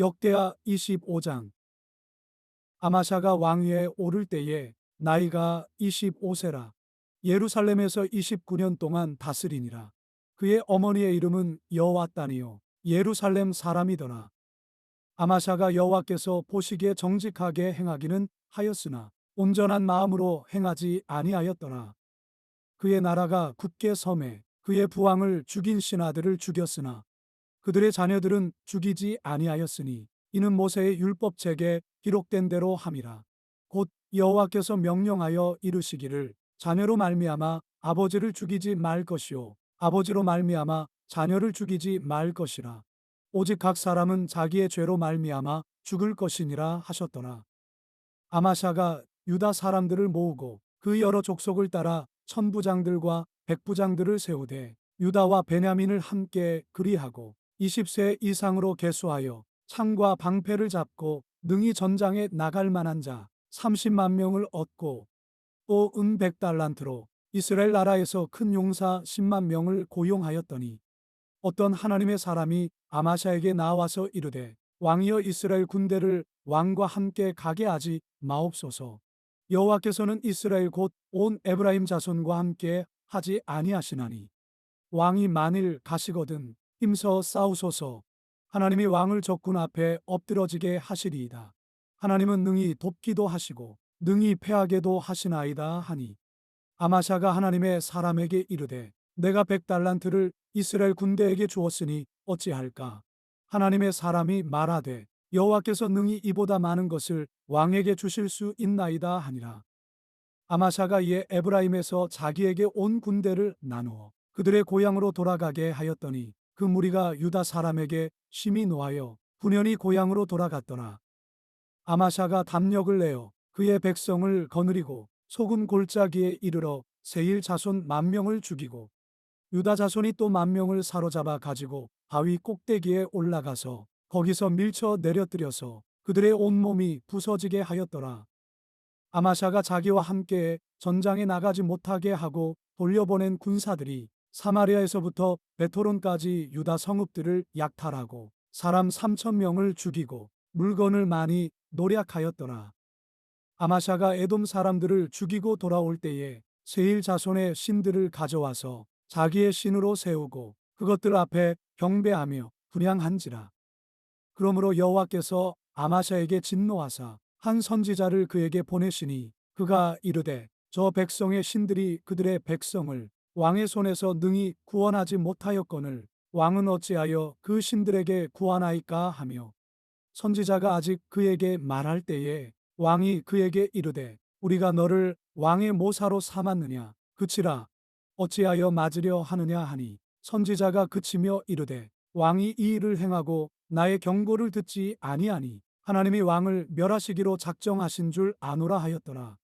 역대하 25장. 아마샤가 왕위에 오를 때에 나이가 25세라. 예루살렘에서 29년 동안 다스리니라. 그의 어머니의 이름은 여호와따니요. 예루살렘 사람이더라. 아마샤가 여호와께서 보시기에 정직하게 행하기는 하였으나 온전한 마음으로 행하지 아니하였더라. 그의 나라가 굳게 섬에 그의 부왕을 죽인 신하들을 죽였으나 그들의 자녀들은 죽이지 아니하였으니 이는 모세의 율법책에 기록된 대로 함이라. 곧 여호와께서 명령하여 이르시기를 자녀로 말미암아 아버지를 죽이지 말 것이요 아버지로 말미암아 자녀를 죽이지 말 것이라. 오직 각 사람은 자기의 죄로 말미암아 죽을 것이니라 하셨더라. 아마샤가 유다 사람들을 모으고 그 여러 족속을 따라 천부장들과 백부장들을 세우되 유다와 베냐민을 함께 그리하고 20세 이상으로 계수하여 창과 방패를 잡고 능히 전장에 나갈 만한 자 30만 명을 얻고 또 은 100달란트로 이스라엘 나라에서 큰 용사 10만 명을 고용하였더니 어떤 하나님의 사람이 아마샤에게 나와서 이르되 왕이여 이스라엘 군대를 왕과 함께 가게 하지 마옵소서. 여호와께서는 이스라엘 곧 온 에브라임 자손과 함께 하지 아니하시나니 왕이 만일 가시거든 힘써 싸우소서. 하나님이 왕을 적군 앞에 엎드러지게 하시리이다. 하나님은 능히 돕기도 하시고 능히 패하게도 하시나이다 하니 아마샤가 하나님의 사람에게 이르되 내가 백달란트를 이스라엘 군대에게 주었으니 어찌할까? 하나님의 사람이 말하되 여호와께서 능히 이보다 많은 것을 왕에게 주실 수 있나이다 하니라. 아마샤가 이에 에브라임에서 자기에게 온 군대를 나누어 그들의 고향으로 돌아가게 하였더니 그 무리가 유다 사람에게 심히 노하여 분연히 고향으로 돌아갔더라. 아마샤가 담력을 내어 그의 백성을 거느리고 소금 골짜기에 이르러 세일 자손 만 명을 죽이고 유다 자손이 또 만 명을 사로잡아 가지고 바위 꼭대기에 올라가서 거기서 밀쳐 내려뜨려서 그들의 온몸이 부서지게 하였더라. 아마샤가 자기와 함께 전장에 나가지 못하게 하고 돌려보낸 군사들이 사마리아에서부터 베토론까지 유다 성읍들을 약탈하고 사람 3천 명을 죽이고 물건을 많이 노략하였더라. 아마샤가 에돔 사람들을 죽이고 돌아올 때에 세일 자손의 신들을 가져와서 자기의 신으로 세우고 그것들 앞에 경배하며 분양한지라. 그러므로 여호와께서 아마샤에게 진노하사 한 선지자를 그에게 보내시니 그가 이르되 저 백성의 신들이 그들의 백성을 왕의 손에서 능히 구원하지 못하였거늘 왕은 어찌하여 그 신들에게 구하나이까 하며 선지자가 아직 그에게 말할 때에 왕이 그에게 이르되 우리가 너를 왕의 모사로 삼았느냐? 그치라. 어찌하여 맞으려 하느냐 하니? 선지자가 그치며 이르되 왕이 이 일을 행하고 나의 경고를 듣지 아니하니 하나님이 왕을 멸하시기로 작정하신 줄 아노라 하였더라.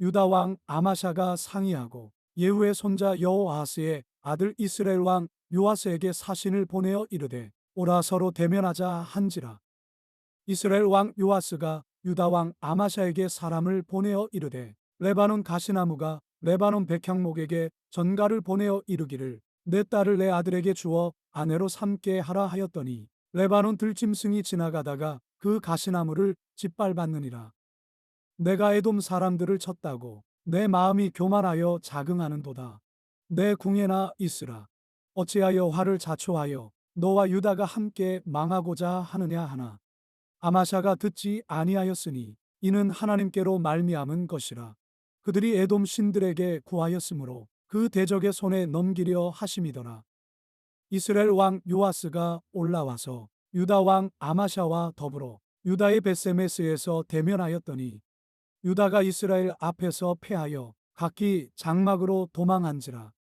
유다 왕 아마샤가 상의하고 예후의 손자 여호아스의 아들 이스라엘 왕 요아스에게 사신을 보내어 이르되 오라 서로 대면하자 한지라. 이스라엘 왕 요아스가 유다 왕 아마샤에게 사람을 보내어 이르되 레바논 가시나무가 레바논 백향목에게 전가를 보내어 이르기를 내 딸을 내 아들에게 주어 아내로 삼게 하라 하였더니 레바논 들짐승이 지나가다가 그 가시나무를 짓밟았느니라. 내가 에돔 사람들을 쳤다고 내 마음이 교만하여 자긍하는도다. 내 궁에나 있으라. 어찌하여 화를 자초하여 너와 유다가 함께 망하고자 하느냐 하나. 아마샤가 듣지 아니하였으니 이는 하나님께로 말미암은 것이라. 그들이 에돔 신들에게 구하였으므로 그 대적의 손에 넘기려 하심이더라. 이스라엘 왕 요아스가 올라와서 유다 왕 아마샤와 더불어 유다의 베세메스에서 대면하였더니 유다가 이스라엘 앞에서 패하여 각기 장막으로 도망한지라.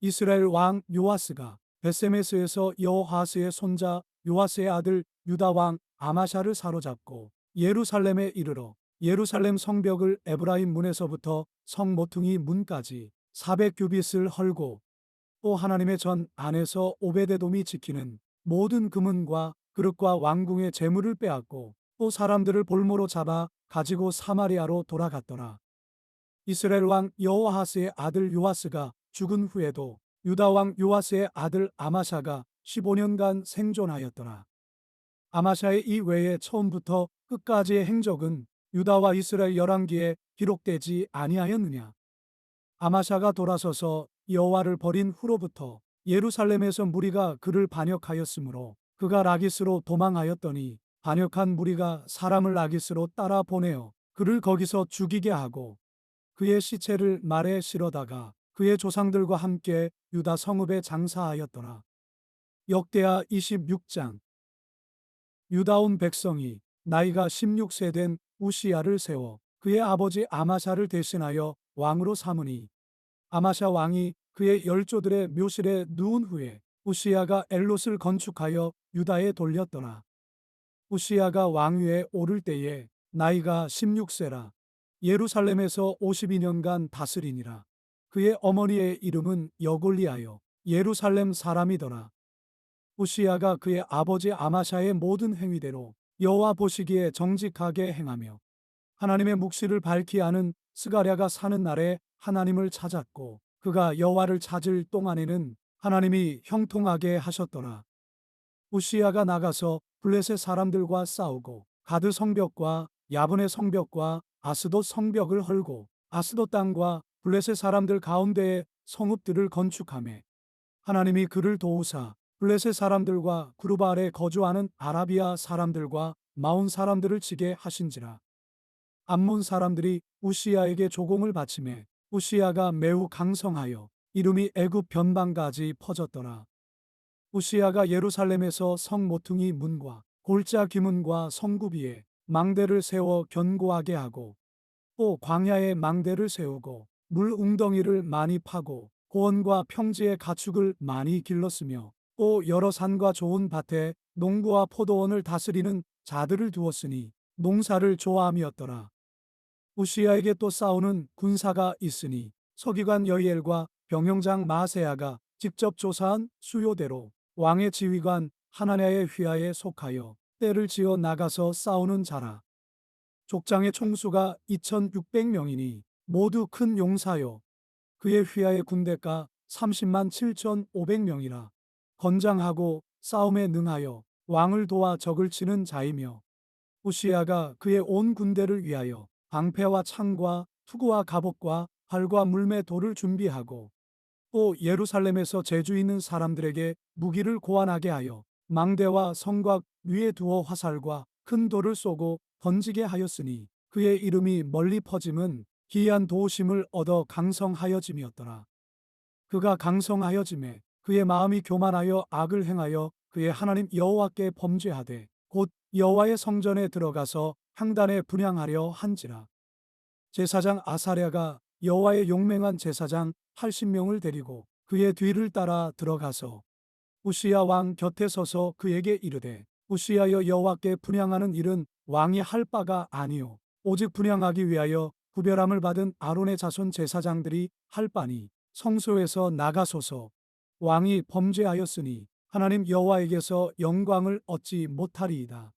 이스라엘 왕 요아스가 베세메스에서 여호하스의 손자 요아스의 아들 유다 왕 아마샤를 사로잡고 예루살렘에 이르러 예루살렘 성벽을 에브라임 문에서부터 성 모퉁이 문까지 400규빗을 헐고 또 하나님의 전 안에서 오베데돔이 지키는 모든 금은과 그릇과 왕궁의 재물을 빼앗고 또 사람들을 볼모로 잡아 가지고 사마리아로 돌아갔더라. 이스라엘 왕 여호아하스의 아들 요아스가 죽은 후에도 유다 왕 요아스의 아들 아마샤가 15년간 생존하였더라. 아마샤의 이 외에 처음부터 끝까지의 행적은 유다와 이스라엘 열왕기에 기록되지 아니하였느냐. 아마샤가 돌아서서 여호와를 버린 후로부터 예루살렘에서 무리가 그를 반역하였으므로 그가 라기스로 도망하였더니 반역한 무리가 사람을 라기스로 따라 보내어 그를 거기서 죽이게 하고 그의 시체를 말에 실어다가 그의 조상들과 함께 유다 성읍에 장사하였더라. 역대하 26장 유다 온 백성이 나이가 16세 된 우시야를 세워 그의 아버지 아마샤를 대신하여 왕으로 삼으니 아마샤 왕이 그의 열조들의 묘실에 누운 후에 우시야가 엘롯을 건축하여 유다에 돌렸더라. 우시야가 왕위에 오를 때에 나이가 16세라 예루살렘에서 52년간 다스리니라. 그의 어머니의 이름은 여골리하여 예루살렘 사람이더라. 우시야가 그의 아버지 아마샤의 모든 행위대로 여호와 보시기에 정직하게 행하며 하나님의 묵시를 밝히 아는 스가랴가 사는 날에 하나님을 찾았고 그가 여호와를 찾을 동안에는 하나님이 형통하게 하셨더라. 우시야가 나가서 블레셋 사람들과 싸우고 가드 성벽과 야분의 성벽과 아스돗 성벽을 헐고 아스돗 땅과 블레셋 사람들 가운데에 성읍들을 건축하며 하나님이 그를 도우사 블레셋 사람들과 구르바알에 거주하는 아라비아 사람들과 마온 사람들을 치게 하신지라. 암몬 사람들이 우시야에게 조공을 바치매 우시야가 매우 강성하여 이름이 애굽 변방까지 퍼졌더라. 우시야가 예루살렘에서 성 모퉁이 문과 골짜 귀문과 성구비에 망대를 세워 견고하게 하고 또 광야에 망대를 세우고 물 웅덩이를 많이 파고 고원과 평지의 가축을 많이 길렀으며 또 여러 산과 좋은 밭에 농부와 포도원을 다스리는 자들을 두었으니 농사를 좋아함이었더라. 우시야에게 또 싸우는 군사가 있으니 서기관 여이엘과 병영장 마세야가 직접 조사한 수요대로 왕의 지휘관 하나냐의 휘하에 속하여 때를 지어 나가서 싸우는 자라. 족장의 총수가 2600명이니 모두 큰 용사요. 그의 휘하의 군대가 30만 7500명이라. 건장하고 싸움에 능하여 왕을 도와 적을 치는 자이며 우시야가 그의 온 군대를 위하여 방패와 창과 투구와 갑옷과 활과 물매 돌을 준비하고 또 예루살렘에서 재주 있는 사람들에게 무기를 고안하게 하여 망대와 성곽 위에 두어 화살과 큰 돌을 쏘고 던지게 하였으니 그의 이름이 멀리 퍼짐은 기이한 도우심을 얻어 강성하여짐이었더라. 그가 강성하여짐에 그의 마음이 교만하여 악을 행하여 그의 하나님 여호와께 범죄하되 곧 여호와의 성전에 들어가서 향단에 분향하려 한지라. 제사장 아사랴가 여호와의 용맹한 제사장 80명을 데리고 그의 뒤를 따라 들어가서 우시야 왕 곁에 서서 그에게 이르되 우시야여 여호와께 분향하는 일은 왕이 할 바가 아니요 오직 분향하기 위하여 구별함을 받은 아론의 자손 제사장들이 할 바니 성소에서 나가소서 왕이 범죄하였으니 하나님 여호와에게서 영광을 얻지 못하리이다.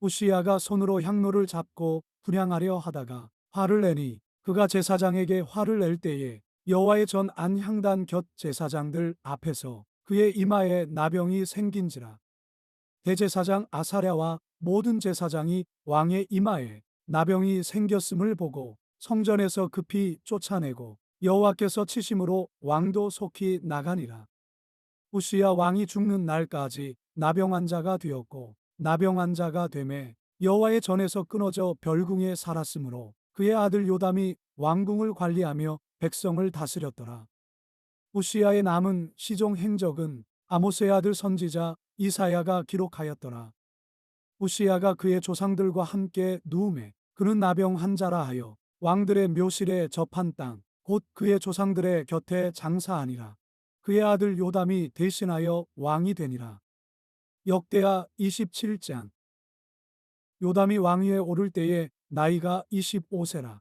우시야가 손으로 향로를 잡고 분향하려 하다가 화를 내니 그가 제사장에게 화를 낼 때에 여호와의 전 안향단 곁 제사장들 앞에서 그의 이마에 나병이 생긴지라. 대제사장 아사랴와 모든 제사장이 왕의 이마에 나병이 생겼음을 보고 성전에서 급히 쫓아내고 여호와께서 치심으로 왕도 속히 나가니라. 우시야 왕이 죽는 날까지 나병 환자가 되었고 나병 환자가 되매 여호와의 전에서 끊어져 별궁에 살았으므로 그의 아들 요담이 왕궁을 관리하며 백성을 다스렸더라. 우시야의 남은 시종 행적은 아모스의 아들 선지자 이사야가 기록하였더라. 우시야가 그의 조상들과 함께 누움에 그는 나병 환자라 하여 왕들의 묘실에 접한 땅, 곧 그의 조상들의 곁에 장사하니라. 그의 아들 요담이 대신하여 왕이 되니라. 역대하 27장 요담이 왕위에 오를 때에 나이가 25세라.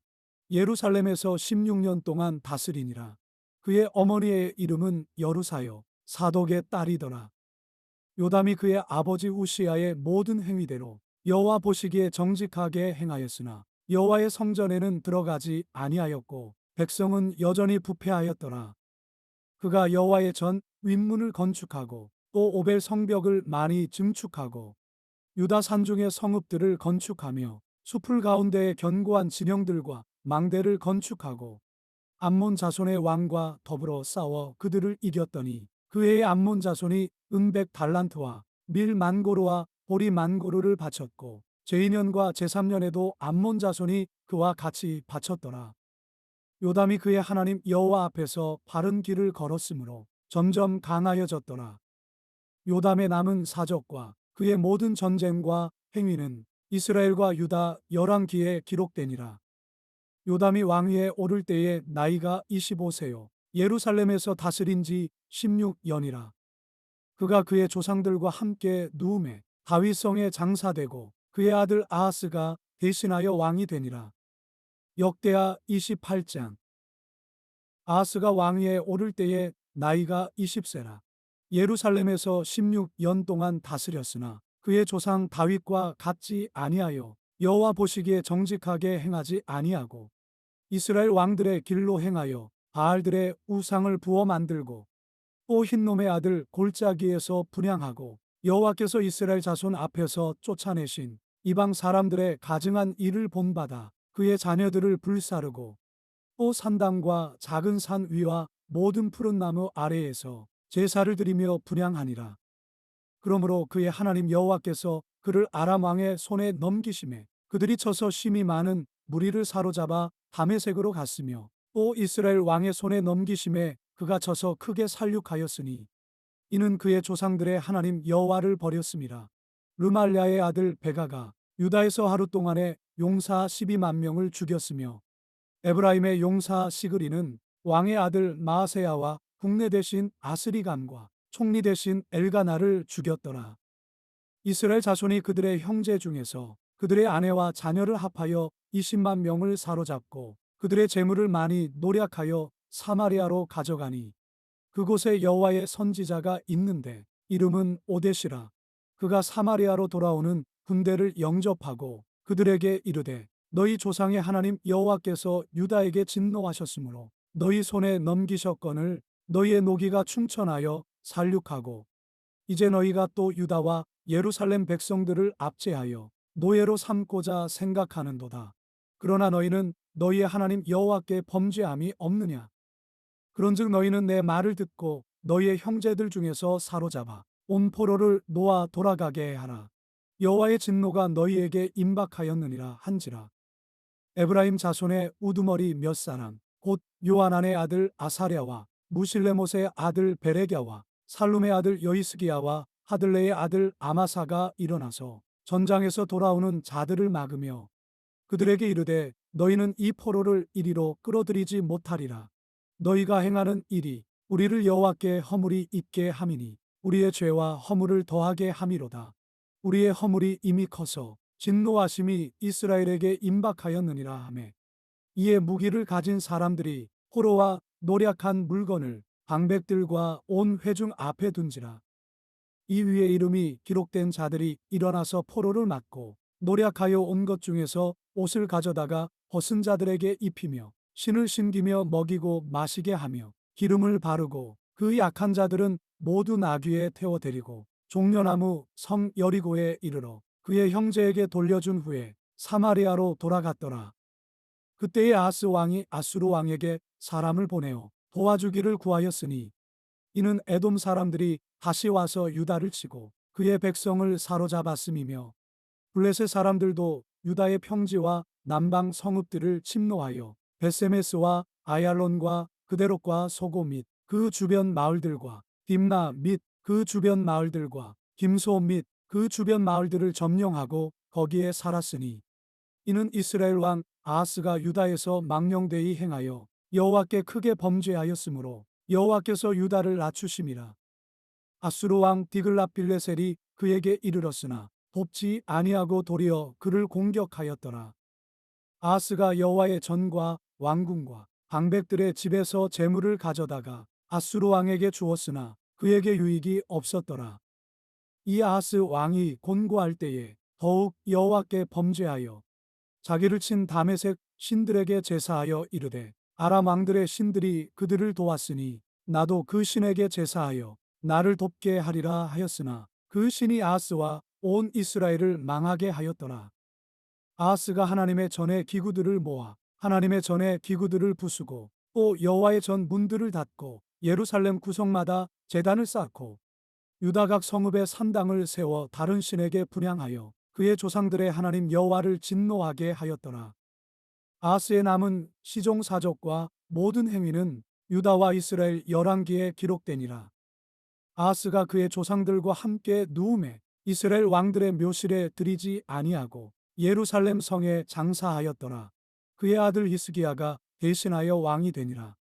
예루살렘에서 16년 동안 다스리니라. 그의 어머니의 이름은 여루사요 사독의 딸이더라. 요담이 그의 아버지 우시야의 모든 행위대로 여호와 보시기에 정직하게 행하였으나 여호와의 성전에는 들어가지 아니하였고 백성은 여전히 부패하였더라. 그가 여호와의 전 윗문을 건축하고 또 오벨 성벽을 많이 증축하고 유다 산중의 성읍들을 건축하며 숲을 가운데에 견고한 진영들과 망대를 건축하고 암몬 자손의 왕과 더불어 싸워 그들을 이겼더니 그 해의 암몬 자손이 은백 달란트와 밀 만고르와 보리 만고르를 바쳤고 제2년과 제3년에도 암몬 자손이 그와 같이 바쳤더라. 요담이 그의 하나님 여호와 앞에서 바른 길을 걸었으므로 점점 강하여졌더라. 요담의 남은 사적과 그의 모든 전쟁과 행위는 이스라엘과 유다 열왕기에 기록되니라. 요담이 왕위에 오를 때에 나이가 25세요. 예루살렘에서 다스린 지 16년이라. 그가 그의 조상들과 함께 누움에 다윗성에 장사되고 그의 아들 아하스가 대신하여 왕이 되니라. 역대하 28장 아하스가 왕위에 오를 때에 나이가 20세라. 예루살렘에서 16년 동안 다스렸으나 그의 조상 다윗과 같지 아니하여 여호와 보시기에 정직하게 행하지 아니하고 이스라엘 왕들의 길로 행하여 바알들의 우상을 부어 만들고 또 흰놈의 아들 골짜기에서 분양하고 여호와께서 이스라엘 자손 앞에서 쫓아내신 이방 사람들의 가증한 일을 본받아 그의 자녀들을 불사르고 또 산당과 작은 산 위와 모든 푸른 나무 아래에서 제사를 드리며 분양하니라. 그러므로 그의 하나님 여호와께서 그를 아람 왕의 손에 넘기심에 그들이 쳐서 심이 많은 무리를 사로잡아 담에색으로 갔으며 또 이스라엘 왕의 손에 넘기심에 그가 쳐서 크게 살육하였으니 이는 그의 조상들의 하나님 여호와를 버렸습니다. 르말랴의 아들 베가가 유다에서 하루 동안에 용사 12만 명을 죽였으며 에브라임의 용사 시그리는 왕의 아들 마아세야와 국내 대신 아스리감과 총리 대신 엘가나를 죽였더라. 이스라엘 자손이 그들의 형제 중에서 그들의 아내와 자녀를 합하여 20만 명을 사로잡고 그들의 재물을 많이 노략하여 사마리아로 가져가니 그곳에 여호와의 선지자가 있는데 이름은 오데시라. 그가 사마리아로 돌아오는 군대를 영접하고 그들에게 이르되 너희 조상의 하나님 여호와께서 유다에게 진노하셨으므로 너희 손에 넘기셨거늘 너희의 노기가 충천하여 살육하고 이제 너희가 또 유다와 예루살렘 백성들을 압제하여 노예로 삼고자 생각하는도다. 그러나 너희는 너희의 하나님 여호와께 범죄함이 없느냐? 그런즉 너희는 내 말을 듣고 너희의 형제들 중에서 사로잡아 온 포로를 놓아 돌아가게 하라. 여호와의 진노가 너희에게 임박하였느니라 한지라. 에브라임 자손의 우두머리 몇 사람 곧 요하난의 아들 아사랴와 무실레못의 아들 베레갸와 살룸의 아들 여이스기야와 하들레의 아들 아마사가 일어나서 전장에서 돌아오는 자들을 막으며 그들에게 이르되 너희는 이 포로를 이리로 끌어들이지 못하리라. 너희가 행하는 일이 우리를 여호와께 허물이 있게 함이니 우리의 죄와 허물을 더하게 함이로다. 우리의 허물이 이미 커서 진노하심이 이스라엘에게 임박하였느니라 하매 이에 무기를 가진 사람들이 포로와 노략한 물건을 방백들과 온 회중 앞에 둔지라. 이 위에 이름이 기록된 자들이 일어나서 포로를 맞고 노략하여 온 것 중에서 옷을 가져다가 벗은 자들에게 입히며 신을 신기며 먹이고 마시게 하며 기름을 바르고 그 약한 자들은 모두 나귀에 태워 데리고 종려나무 성 여리고에 이르러 그의 형제에게 돌려준 후에 사마리아로 돌아갔더라. 그때의 아스 왕이 아수르 왕에게 사람을 보내어 도와주기를 구하였으니 이는 에돔 사람들이 다시 와서 유다를 치고 그의 백성을 사로잡았음이며 블레셋 사람들도 유다의 평지와 남방 성읍들을 침노하여 베세메스와 아얄론과 그대롯과 소고 및 그 주변 마을들과 딥나 및 그 주변 마을들과 김소 및 그 주변 마을들을 점령하고 거기에 살았으니 이는 이스라엘 왕 아하스가 유다에서 망령되이 행하여 여호와께 크게 범죄하였으므로 여호와께서 유다를 낮추심이라. 아수르 왕 디글라빌레셀이 그에게 이르렀으나 돕지 아니하고 도리어 그를 공격하였더라. 아하스가 여호와의 전과 왕궁과 방백들의 집에서 재물을 가져다가 아수르 왕에게 주었으나 그에게 유익이 없었더라. 이 아하스 왕이 곤고할 때에 더욱 여호와께 범죄하여 자기를 친 다메색 신들에게 제사하여 이르되 아람 왕들의 신들이 그들을 도왔으니 나도 그 신에게 제사하여 나를 돕게 하리라 하였으나 그 신이 아하스와 온 이스라엘을 망하게 하였더라. 아하스가 하나님의 전에 기구들을 모아 하나님의 전에 기구들을 부수고 또 여호와의 전 문들을 닫고 예루살렘 구성마다 제단을 쌓고 유다 각 성읍에 산당을 세워 다른 신에게 분양하여 그의 조상들의 하나님 여호와를 진노하게 하였더라. 아하스의 남은 시종 사적과 모든 행위는 유다와 이스라엘 열왕기에 기록되니라. 아하스가 그의 조상들과 함께 누움에 이스라엘 왕들의 묘실에 들이지 아니하고 예루살렘 성에 장사하였더라. 그의 아들 히스기야가 대신하여 왕이 되니라.